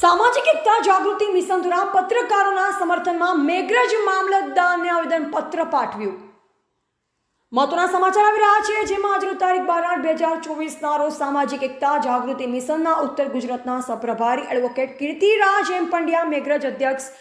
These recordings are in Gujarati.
સામાજિક એકતા, જાગૃતિ મિશન દ્વારા પત્રકારોના સમર્થનમાં મેઘરજ મામલતદારને આવેદનપત્ર પાઠવ્યું. મહત્વના સમાચાર આવી રહ્યા છે, જેમાં આજની તારીખ બાર આઠ બે હજાર ચોવીસના રોજ સામાજિક એકતા, જાગૃતિ મિશનના ઉત્તર ગુજરાતના સપ્રભારી એડવોકેટ કીર્તિરાજ એમ પંડ્યા મેઘરજ અધ્યક્ષ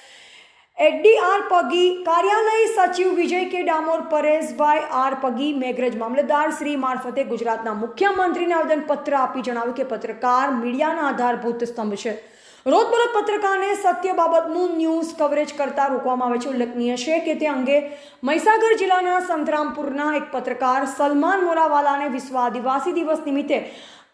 એડીઆર પગી, કાર્યાલય સચિવ વિજય કે ડામોર પરેશભાઈ આર પગી, મેઘરજ મામલતદાર શ્રી મારફતે ગુજરાતના મુખ્યમંત્રીને આવેદનપત્ર આપી જણાવ્યું કે પત્રકાર મીડિયાના આધારભૂત સ્તંભ છે. રોજબરોજ પત્રકારને સત્ય બાબતનું ન્યૂઝ કવરેજ કરતા રોકવામાં આવે છે. ઉલ્લેખનીય છે કે તે અંગે મહીસાગર જિલ્લાના સંતરામપુરના એક પત્રકાર સલમાન મોરાવાલાને વિશ્વ આદિવાસી દિવસ નિમિત્તે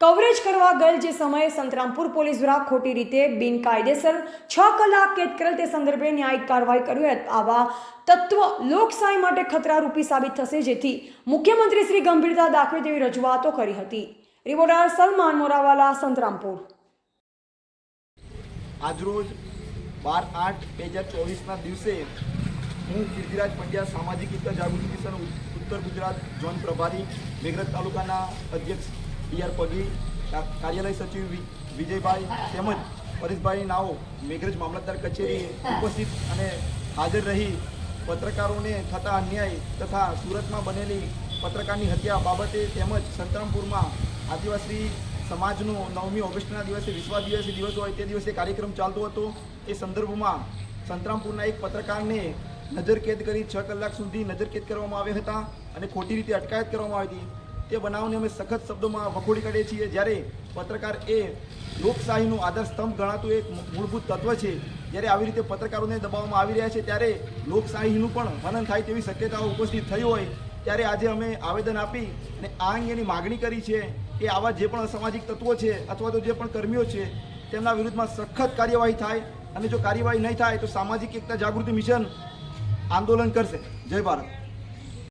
કવરેજ કરવા ગયેલ જે સમયે સંતરામપુર પોલીસ દ્વારા ખોટી રીતે બિનકાયદેસર છ કલાક કેદ કરેલ તે સંદર્ભે ન્યાયિક કાર્યવાહી કરવી આવા તત્વ લોકશાહી માટે ખતરારૂપી સાબિત થશે જેથી મુખ્યમંત્રી શ્રી ગંભીરતા દાખવે તેવી રજૂઆતો કરી હતી. રિપોર્ટર સલમાન મોરાવાલા, સંતરામપુર. આજરોજ બાર આઠ બે હજાર ચોવીસના દિવસે હું કીર્તિરાજ પંડ્યા સામાજિક હિત જાગૃતિ મિશન ઉત્તર ગુજરાત ઝોન પ્રભારી મેઘરજ તાલુકાના અધ્યક્ષ ડી આર પગી કાર્યાલય સચિવ વિજયભાઈ તેમજ પરેશભાઈ નાઓ મેઘરજ મામલતદાર કચેરી ઉપસ્થિત અને હાજર રહી પત્રકારોને થતા અન્યાય તથા સુરતમાં બનેલી પત્રકારની હત્યા બાબતે તેમજ સંતરામપુરમાં આદિવાસી સમાજનો નવમી ઓગસ્ટના દિવસે, વિશ્વા દિવસે દિવસ હોય તે દિવસે કાર્યક્રમ ચાલતો હતો. એ સંદર્ભમાં સંતરામપુરના એક પત્રકારને નજરકેદ કરી છ કલાક સુધી નજરકેદ કરવામાં આવ્યા હતા અને ખોટી રીતે અટકાયત કરવામાં આવી હતી. તે બનાવને અમે સખત શબ્દોમાં વખોડી કાઢીએ છીએ. જ્યારે પત્રકાર એ લોકશાહીનું આધાર સ્તંભ ગણાતું એક મૂળભૂત તત્વ છે, જ્યારે આવી રીતે પત્રકારોને દબાવવામાં આવી રહ્યા છે, ત્યારે લોકશાહીનું પણ હનન થાય તેવી શક્યતાઓ ઉપસ્થિત થઈ હોય ત્યારે આજે અમે આવેદન આપી અને આ અંગેની માગણી કરી છે કે આવા જે પણ અસામાજિક તત્વો છે અથવા તો જે પણ કર્મીઓ છે, તેમના વિરુદ્ધમાં સખત કાર્યવાહી થાય અને જો કાર્યવાહી નહીં થાય તો સામાજિક એકતા જાગૃતિ મિશન આંદોલન કરશે. જય ભારત.